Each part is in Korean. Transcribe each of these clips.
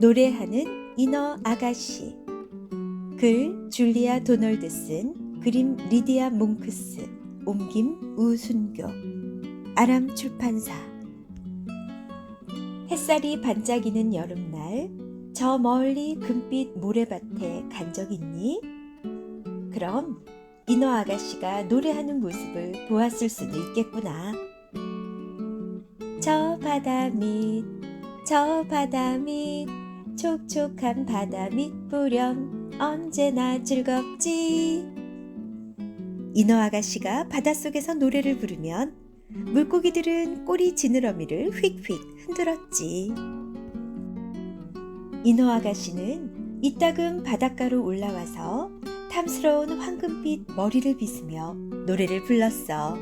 노래하는 인어 아가씨 글 줄리아 도널드슨 그림 리디아 몽크스 옮김 우순교 아람 출판사 햇살이 반짝이는 여름날 저 멀리 금빛 모래밭에 간 적 있니? 그럼 인어 아가씨가 노래하는 모습을 보았을 수도 있겠구나. 저 바다 밑, 저 바다 밑, 촉촉한 바다 밑 보렴 언제나 즐겁지. 인어 아가씨가 바닷속에서 노래를 부르면 물고기들은 꼬리 지느러미를 휙휙 흔들었지. 인어 아가씨는 이따금 바닷가로 올라와서 탐스러운 황금빛 머리를 빗으며 노래를 불렀어.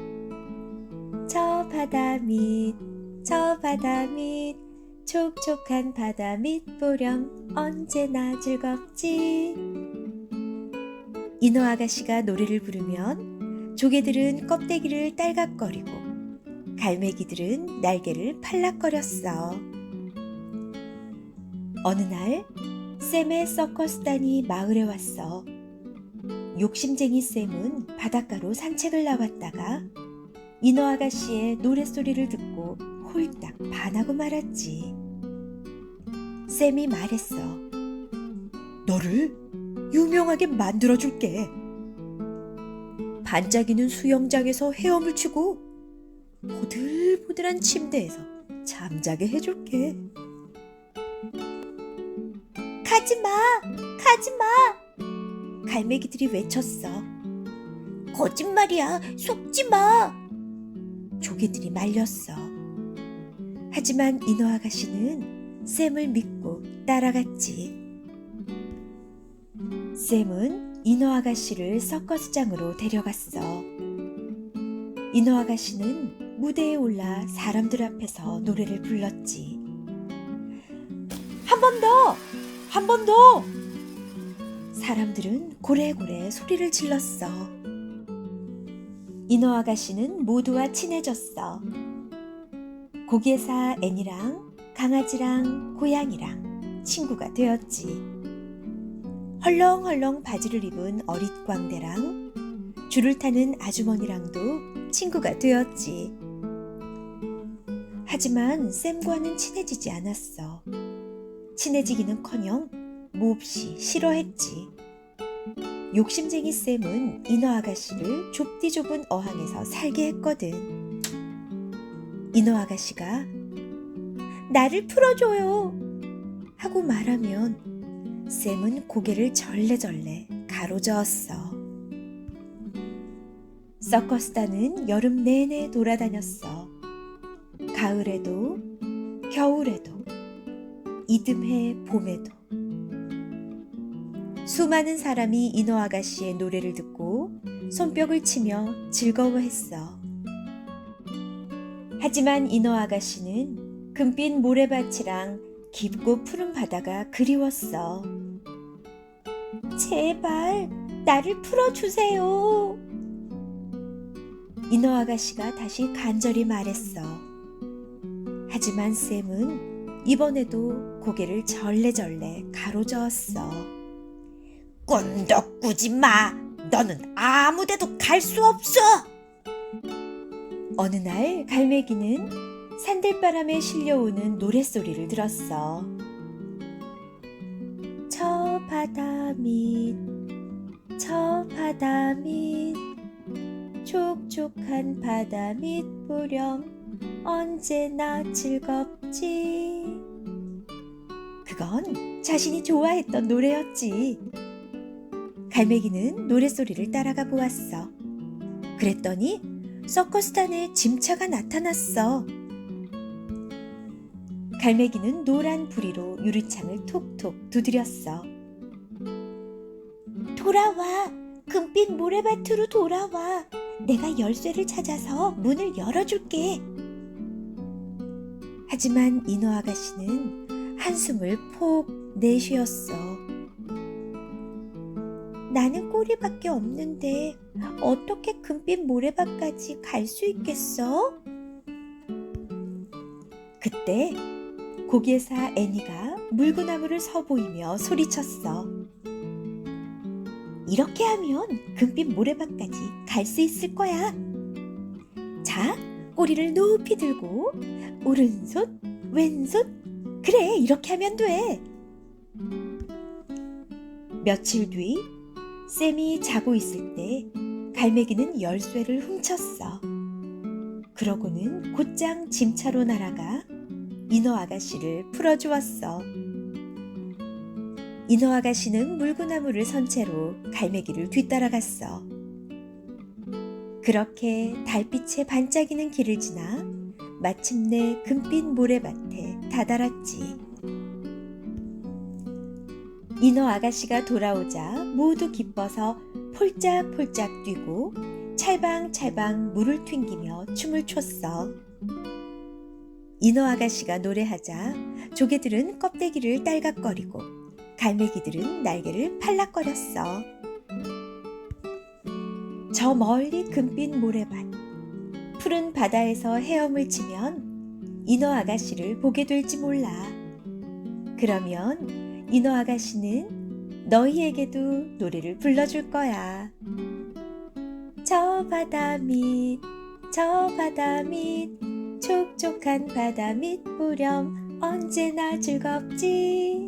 저 바다 밑, 저 바다 밑, 촉촉한 바다 밑 보렴 언제나 즐겁지. 인어 아가씨가 노래를 부르면 조개들은 껍데기를 딸각거리고 갈매기들은 날개를 팔락거렸어. 어느 날 샘의 서커스단이 마을에 왔어. 욕심쟁이 샘은 바닷가로 산책을 나왔다가 인어 아가씨의 노랫소리를 듣고 홀딱 반하고 말았지. 샘이 말했어. 너를 유명하게 만들어줄게. 반짝이는 수영장에서 헤엄을 치고 보들보들한 침대에서 잠자게 해줄게. 가지마! 가지마! 갈매기들이 외쳤어. 거짓말이야! 속지 마! 조개들이 말렸어. 하지만 인어 아가씨는 샘을 믿고 따라갔지. 샘은 인어 아가씨를 서커스장으로 데려갔어. 인어 아가씨는 무대에 올라 사람들 앞에서 노래를 불렀지. 한 번 더! 한 번 더! 사람들은 고래고래 소리를 질렀어. 인어 아가씨는 모두와 친해졌어. 고개사 애니랑 강아지랑 고양이랑 친구가 되었지. 헐렁헐렁 바지를 입은 어릿광대랑 줄을 타는 아주머니랑도 친구가 되었지. 하지만 샘과는 친해지지 않았어. 친해지기는 커녕 몹시 싫어했지. 욕심쟁이 샘은 인어 아가씨를 좁디 좁은 어항에서 살게 했거든. 인어 아가씨가 나를 풀어줘요 하고 말하면 샘은 고개를 절레절레 가로저었어. 서커스단은 여름 내내 돌아다녔어. 가을에도 겨울에도 이듬해 봄에도 수많은 사람이 인어 아가씨의 노래를 듣고 손뼉을 치며 즐거워했어. 하지만 인어 아가씨는 금빛 모래밭이랑 깊고 푸른 바다가 그리웠어. 제발 나를 풀어주세요. 인어 아가씨가 다시 간절히 말했어. 하지만 샘은 이번에도 고개를 절레절레 가로저었어. 꼰덕 꾸지 마. 너는 아무데도 갈 수 없어. 어느 날 갈매기는 산들바람에 실려오는 노랫소리를 들었어. 저 바다 밑, 저 바다 밑, 촉촉한 바다 밑 보렴 언제나 즐겁지. 그건 자신이 좋아했던 노래였지. 갈매기는 노랫소리를 따라가 보았어. 그랬더니 서커스단에 짐차가 나타났어. 갈매기는 노란 부리로 유리창을 톡톡 두드렸어. 돌아와! 금빛 모래밭으로 돌아와! 내가 열쇠를 찾아서 문을 열어줄게. 하지만 인어 아가씨는 한숨을 폭 내쉬었어. 나는 꼬리밖에 없는데 어떻게 금빛 모래밭까지 갈 수 있겠어? 그때 고개사 애니가 물구나무를 서보이며 소리쳤어. 이렇게 하면 금빛 모래밭까지 갈 수 있을 거야. 자, 꼬리를 높이 들고 오른손, 왼손. 그래, 이렇게 하면 돼. 며칠 뒤 쌤이 자고 있을 때 갈매기는 열쇠를 훔쳤어. 그러고는 곧장 짐차로 날아가 인어 아가씨를 풀어주었어. 인어 아가씨는 물구나무를 선 채로 갈매기를 뒤따라갔어. 그렇게 달빛에 반짝이는 길을 지나 마침내 금빛 모래밭에 다다랐지. 인어 아가씨가 돌아오자 모두 기뻐서 폴짝폴짝 뛰고 찰방찰방 물을 튕기며 춤을 췄어. 인어 아가씨가 노래하자 조개들은 껍데기를 딸각거리고 갈매기들은 날개를 팔락거렸어. 저 멀리 금빛 모래밭, 푸른 바다에서 헤엄을 치면 인어 아가씨를 보게 될지 몰라. 그러면 인어 아가씨는 너희에게도 노래를 불러줄 거야. 저 바다 밑, 저 바다 밑, 촉촉한 바다 밑 무렴 언제나 즐겁지.